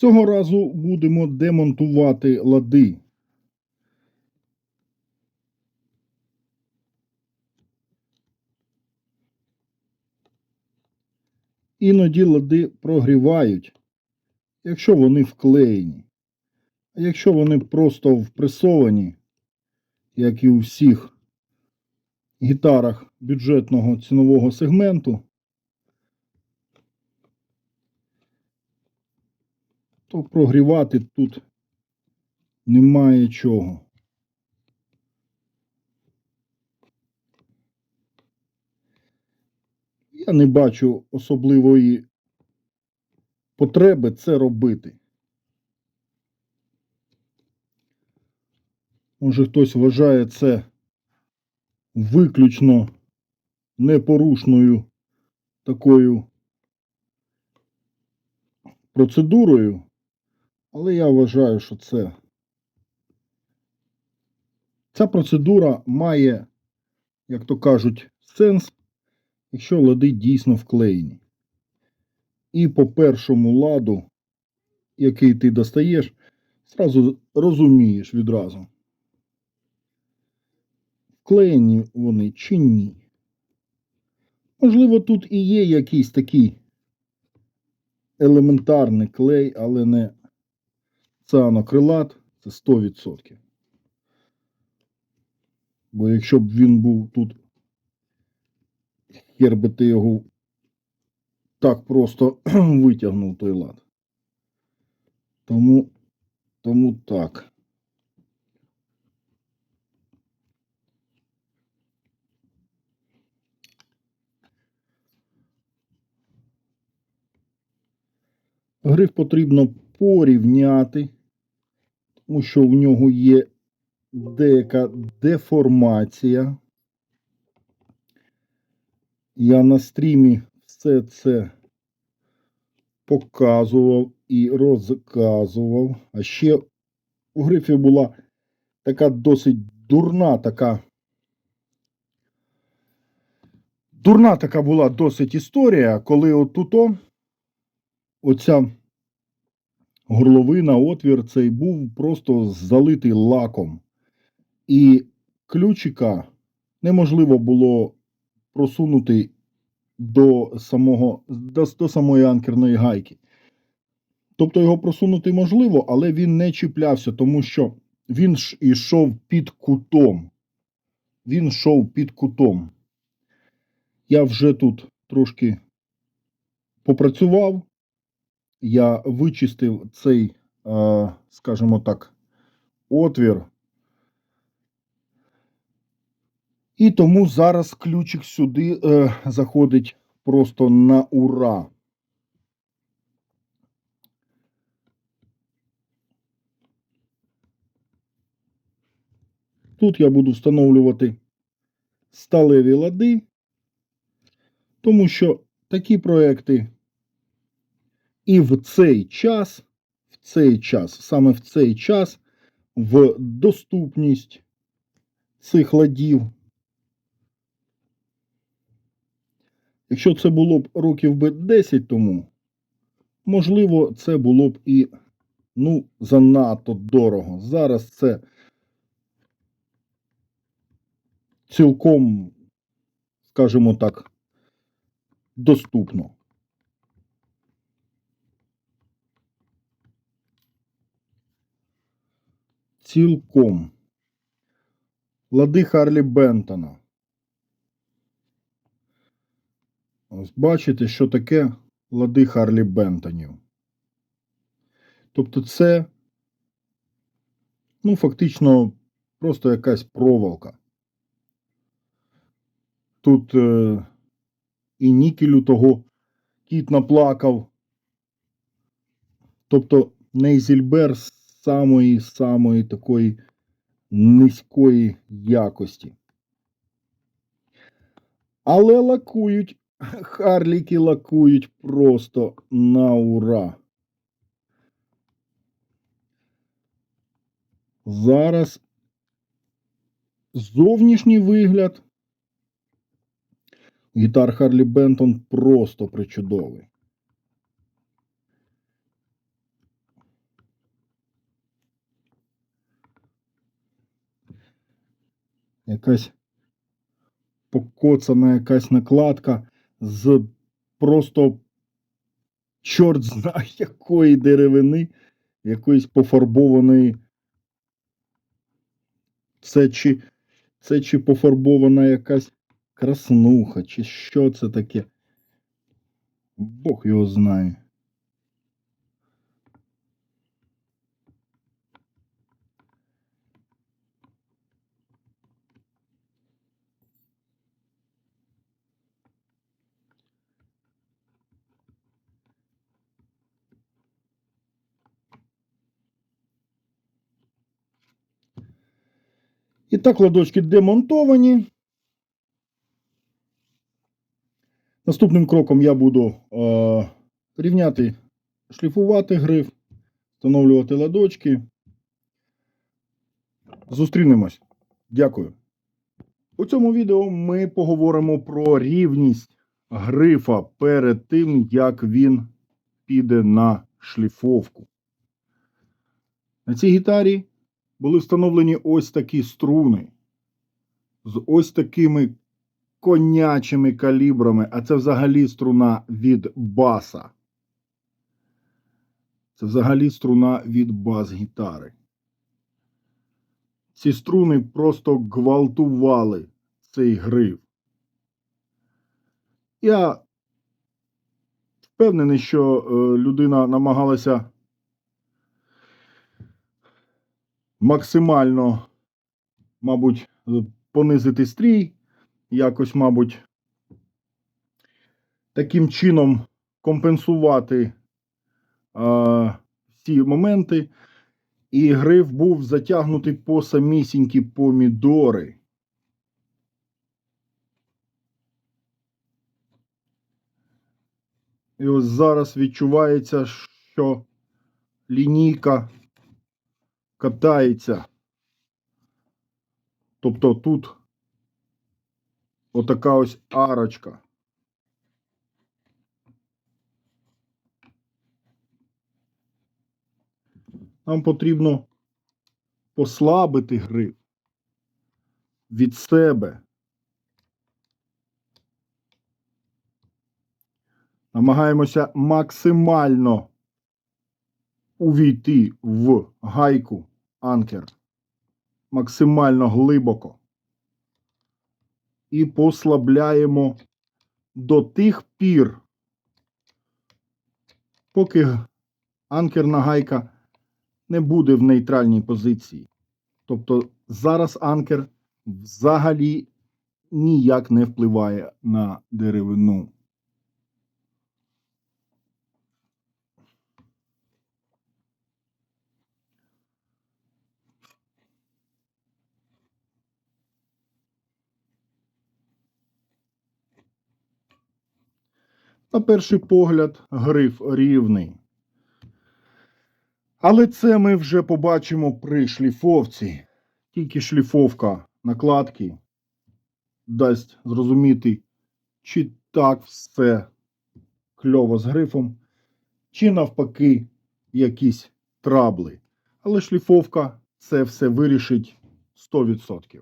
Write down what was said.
Цього разу будемо демонтувати лади. Іноді лади прогрівають, якщо вони вклеєні. А якщо вони просто впресовані, як і у всіх гітарах бюджетного цінового сегменту, то прогрівати тут немає чого. Я не бачу особливої потреби це робити. Може хтось вважає це виключно непорушною такою процедурою, але я вважаю, що це ця процедура має, як то кажуть, сенс, якщо лади дійсно вклеєні. І по першому ладу, який ти достаєш, зразу розумієш відразу, вклеєні вони чи ні. Можливо, тут і є якийсь такий елементарний клей, але не цианокрилат, це 100%. Бо якщо б він був тут, хер би ти його так просто витягнув той лад. Тому, тому так. Гриф потрібно порівняти, тому що в нього є деяка деформація. Я на стрімі все це показував і розказував. А ще у грифі була така досить дурна така. Дурна така була досить історія, коли отуто оця горловина, отвір цей був просто залитий лаком. І ключика неможливо було просунути до, самого, до, до самої анкерної гайки. Тобто його просунути можливо, але він не чіплявся, тому що він ж ішов під кутом. Він йшов під кутом. Я вже тут трошки попрацював. Я вичистив цей, скажімо так, отвір. І тому зараз ключик сюди е, заходить просто на ура. Тут я буду встановлювати сталеві лади, тому що такі проекти і в цей час, в цей час, саме в цей час, в доступність цих ладів. Якщо це було б років би 10 тому, можливо, це було б і ну, занадто дорого. Зараз це цілком, скажімо так, доступно. Цілком. Лади Харлі Бентона. Ось бачите, що таке лади Харлі Бентонів. Тобто це, ну, фактично, просто якась проволока. Тут е, і нікелю того кіт наплакав. Тобто Нейзільбер з самої самої такої низької якості. Але лакують, харліки лакують просто на ура. Зараз зовнішній вигляд. Гітар Харлі Бентон просто причудовий. Якась покоцана якась накладка з просто чорт знає якої деревини, якоїсь пофарбованої. Це чи, це чи пофарбована якась краснуха, чи що це таке? Бог його знає. І так ладочки демонтовані. Наступним кроком я буду е, рівняти, шліфувати гриф, встановлювати ладочки. Зустрінемось. Дякую. У цьому відео ми поговоримо про рівність грифа перед тим, як він піде на шліфовку. На цій гітарі були встановлені ось такі струни з ось такими конячими калібрами, а це взагалі струна від баса. Це взагалі струна від бас-гітари. Ці струни просто гвалтували цей гриф. Я впевнений, що е, людина намагалася максимально, мабуть, понизити стрій, якось, мабуть, таким чином компенсувати е, всі моменти. І гриф був затягнутий по самісінькі помідори. І ось зараз відчувається, що лінійка катається. Тобто тут отака ось арочка. Нам потрібно послабити гриф від себе. Намагаємося максимально увійти в гайку анкер максимально глибоко і послабляємо до тих пір, поки анкерна гайка не буде в нейтральній позиції. Тобто зараз анкер взагалі ніяк не впливає на деревину. На перший погляд, гриф рівний. Але це ми вже побачимо при шліфовці. Тільки шліфовка накладки дасть зрозуміти, чи так все кльово з грифом, чи навпаки якісь трабли. Але шліфовка це все вирішить 100%.